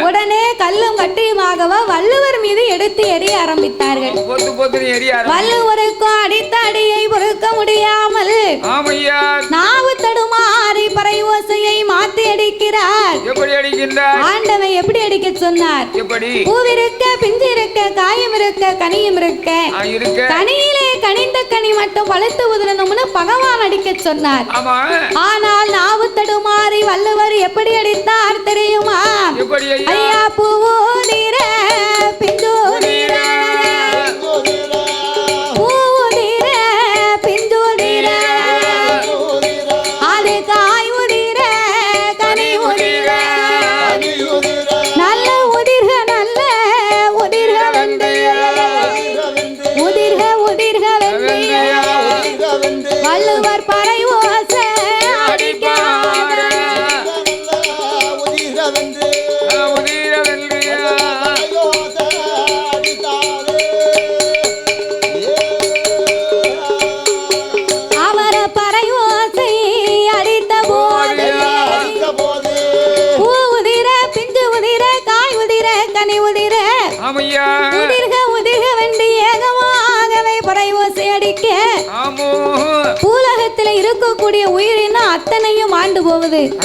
உடனே கல்லும் கட்டியுமாகவா வள்ளுவர் மீது எடுத்து ஆரம்பித்தார்கள். எரிய ஆரம்பி- வள்ளுவருக்கும் அடித்த அடியை பொறுக்க முடியாமல் நாவு தடுமாறி பறை ஓசையை மாத்தி அடிக்கிறார். ஆண்டவன் எப்படி அடிக்க சொன்னார்? பூவிருக்க பிஞ்சு இருக்க காயம் இருக்க கனியும் இருக்க. கனியிலே கனிந்த கனி மட்டும் பழுத்து உதிரணும்னு பகவான் அடிக்க சொன்னார். ஆனால் நாவு தடுமாறி வள்ளுவர் எப்படி அடித்தார்? எப்படி ஐயா பூவுதிர பிந்துதிர அது காய் உதிர கனி உதிர. நல்ல உதிர்க நல்ல உதிர்க வெந்தய உதிர்க உதிர்க வெந்தய வள்ளுவர் பறை ஆமையா. உதிர்க உதிர்க வெண்டி ஏகமாகவே பறை ஓசை அடிக்க ஆமோ. பூலகத்தில் இருக்கக்கூடிய உயிரினம் அத்தனையும் ஆண்டு போகுது.